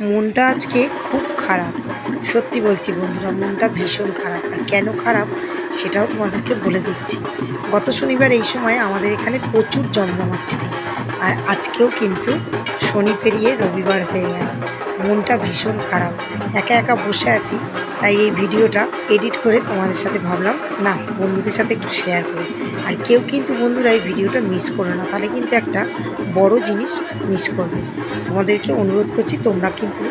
মনটা আজকে খুব খারাপ। সত্যি বলছি বন্ধুরা, মনটা ভীষণ খারাপ। আর কেন খারাপ সেটাও তোমাদেরকে বলে দিচ্ছি। গত শনিবার এই সময় আমাদের এখানে প্রচুর জমজমাট ছিল। আর আজকেও কিন্তু শনি পেরিয়ে রবিবার হয়ে গেল। মনটা ভীষণ খারাপ। একা একা বসে আছি, তাই এই ভিডিওটা এডিট করে তোমাদের সাথে ভাবলাম, না, বন্ধুদের সাথে একটু শেয়ার করি। আর কেউ কিন্তু বন্ধুরা এই ভিডিওটা মিস করো না, তাহলে কিন্তু একটা বড় জিনিস মিস করবে। তোমাদেরকে অনুরোধ করছি, তোমরা কিন্তু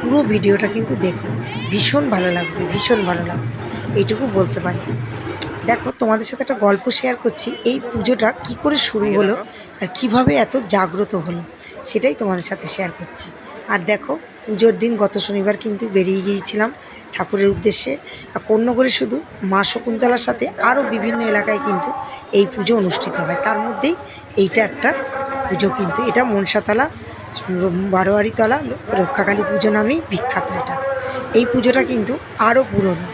পুরো ভিডিওটা কিন্তু দেখো। ভীষণ ভালো লাগবে, ভীষণ ভালো লাগবে। এইটুকু বলতে পারি। দেখো, তোমাদের সাথে একটা গল্প শেয়ার করছি। এই পুজোটা কি করে শুরু হলো আর কীভাবে এত জাগ্রত হলো, সেটাই তোমাদের সাথে শেয়ার করছি। আর দেখো, পুজোর দিন গত শনিবার কিন্তু বেরিয়ে গিয়েছিলাম ঠাকুরের উদ্দেশ্যে। আর কন্যগরে শুধু মা শকুন্তলার সাথে, আরও বিভিন্ন এলাকায় কিন্তু এই পুজো অনুষ্ঠিত হয়। তার মধ্যেই এইটা একটা পুজো কিন্তু। এটা মনসাতলা বারোয়ারিতলা রক্ষাকালী পুজো নামেই বিখ্যাত এটা। এই পুজোটা কিন্তু আরও পুরনো।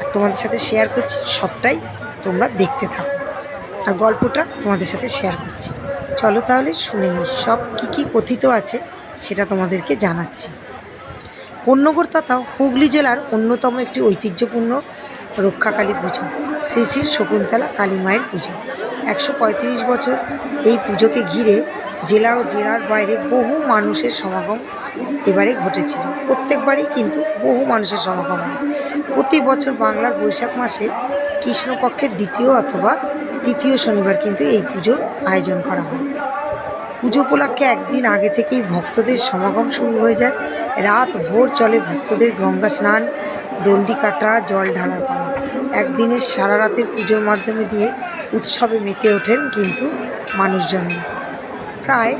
আর তোমাদের সাথে শেয়ার করছি, সবটাই তোমরা দেখতে থাকো। আর গল্পটা তোমাদের সাথে শেয়ার করছি। চলো তাহলে শুনে নিই, সব কী কী কথিত আছে সেটা তোমাদেরকে জানাচ্ছি। কন্যগর তথা হুগলি জেলার অন্যতম একটি ঐতিহ্যপূর্ণ রক্ষাকালী পুজো, শ্রী শ্রী শকুন্তলা কালী মায়ের পুজো। একশো পঁয়ত্রিশ বছর এই পুজোকে ঘিরে জেলা ও জেলার বাইরে বহু মানুষের সমাগম এবারে ঘটেছিল। প্রত্যেকবারই কিন্তু বহু মানুষের সমাগম হয়। প্রতি বছর বাংলার বৈশাখ মাসে কৃষ্ণপক্ষের দ্বিতীয় অথবা তৃতীয় শনিবার কিন্তু এই পুজো আয়োজন করা হয়। পুজো উপলক্ষে একদিন আগে থেকেই ভক্তদের সমাগম শুরু হয়ে যায়। রাত ভোর চলে ভক্তদের গঙ্গা স্নান, ডন্ডি কাটা, জল ঢালার পালা। একদিনের সারা রাতের পুজোর মাধ্যমে দিয়ে উৎসবে মেতে ওঠেন কিন্তু মানুষজনেরা। প্রায়,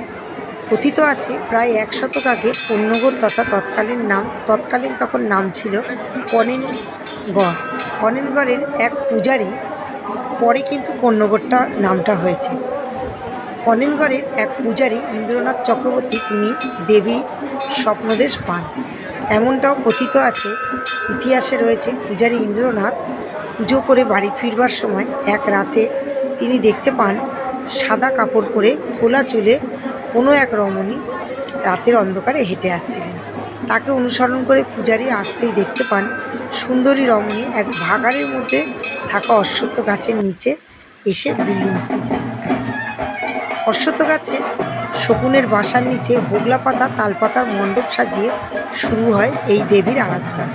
কথিত আছে, প্রায় এক শতক আগে পণ্যগড় তথা তৎকালীন নাম, তৎকালীন তখন নাম ছিল কনেনগড়। কনেনগড়ের এক পূজারী পরে কিন্তু কন্যগড়টা নামটা হয়েছে। কনেনগড়ের এক পূজারী ইন্দ্রনাথ চক্রবর্তী তিনি দেবী স্বপ্নদেশ পান। এমনটাও কথিত আছে, ইতিহাসে রয়েছে পূজারী ইন্দ্রনাথ পুজো করে বাড়ি ফিরবার সময় এক রাতে তিনি দেখতে পান সাদা কাপড় পরে খোলা চুলে কোনো এক রমণী রাতের অন্ধকারে হেঁটে আসছিলেন। তাকে অনুসরণ করে পূজারী আসতেই দেখতে পান সুন্দরী রমণী এক ভাগাড়ের মধ্যে থাকা অশ্বত্থ গাছের নিচে এসে বিলীন হয়ে যায়। অশ্বত্থ গাছের শকুনের বাসার নিচে হোগলা পাতা, তালপাতার মণ্ডপ সাজিয়ে শুরু হয় এই দেবীর আরাধনা।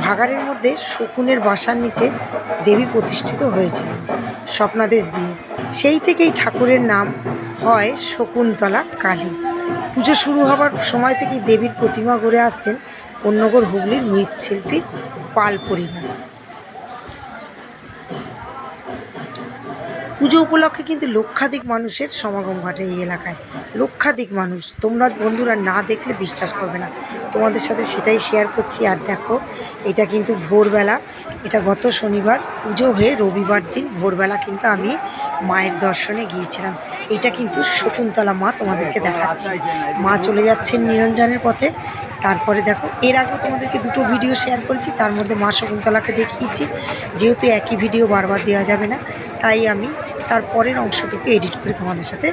ভাগাড়ের মধ্যে শকুনের বাসার নিচে দেবী প্রতিষ্ঠিত হয়েছিলেন। স্বপ্নাদেশ দিয়ে। সেই থেকেই ঠাকুরের নাম হয় শকুন্তলা কালী। পুজো শুরু হবার সময় থেকেই দেবীর প্রতিমা গড়ে আসছেন অন্যগর হুগলির মৃৎশিল্পী পাল পরিবার। পুজো উপলক্ষে কিন্তু লক্ষাধিক মানুষের সমাগম ঘটে এই এলাকায়। লক্ষাধিক মানুষ। তোমরা বন্ধুরা না দেখলে বিশ্বাস করবে না। তোমাদের সাথে সেটাই শেয়ার করছি। আর দেখো, এটা কিন্তু ভোরবেলা। এটা গত শনিবার, পুজো হয়ে রবিবার দিন ভোরবেলা কিন্তু আমি মায়ের দর্শনে গিয়েছিলাম। এটা কিন্তু শকুন্তলা মা তোমাদেরকে দেখাচ্ছি। মা চলে যাচ্ছেন নিরঞ্জনের পথে। তারপরে দেখো, এর আগেও তোমাদেরকে দুটো ভিডিও শেয়ার করেছি, তার মধ্যে মা শকুন্তলাকে দেখিয়েছি। যেহেতু একই ভিডিও বারবার দেওয়া যাবে না, তাই আমি তার পরের অংশটুকু এডিট করে তোমাদের সাথে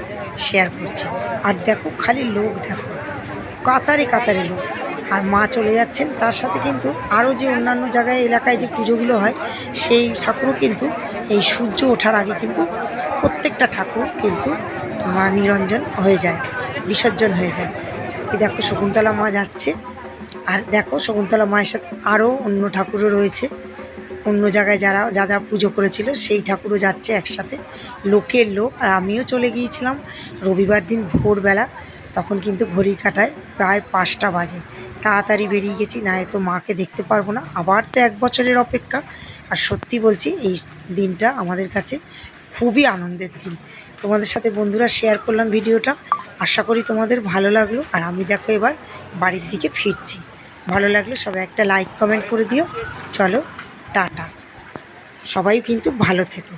শেয়ার করছি। আর দেখো, খালি লোক দেখো, কাতারে কাতারে লোক। আর মা চলে যাচ্ছেন। তার সাথে কিন্তু আরও যে অন্যান্য জায়গায়, এলাকায় যে পুজোগুলো হয়, সেই ঠাকুরও কিন্তু এই সূর্য ওঠার আগে কিন্তু প্রত্যেকটা ঠাকুর কিন্তু মা নিরঞ্জন হয়ে যায়, বিসর্জন হয়ে যায়। এই দেখো শকুন্তলা মা যাচ্ছে। আর দেখো শকুন্তলা মায়ের সাথে আরও অন্য ঠাকুরও রয়েছে। অন্য জায়গায় যারা যারা পুজো করেছিল, সেই ঠাকুরও যাচ্ছে একসাথে। লোকের লোক। আর আমিও চলে গিয়েছিলাম। রবিবার দিন ভোরবেলা তখন কিন্তু ঘড়ি কাটায় প্রায় পাঁচটা বাজে। তাড়াতাড়ি বেরিয়ে গেছি, না তো মাকে দেখতে পারব না। আবার তো এক বছরের অপেক্ষা। আর সত্যি বলছি, এই দিনটা আমাদের কাছে খুবই আনন্দের দিন। তোমাদের সাথে বন্ধুরা শেয়ার করলাম ভিডিওটা। আশা করি তোমাদের ভালো লাগল। আর আমি দেখো এবার বাড়ির দিকে ফিরছি। ভালো লাগলে সবাই একটা লাইক কমেন্ট করে দিও। চলো, টাটা। সবাই কিন্তু ভালো থেকো।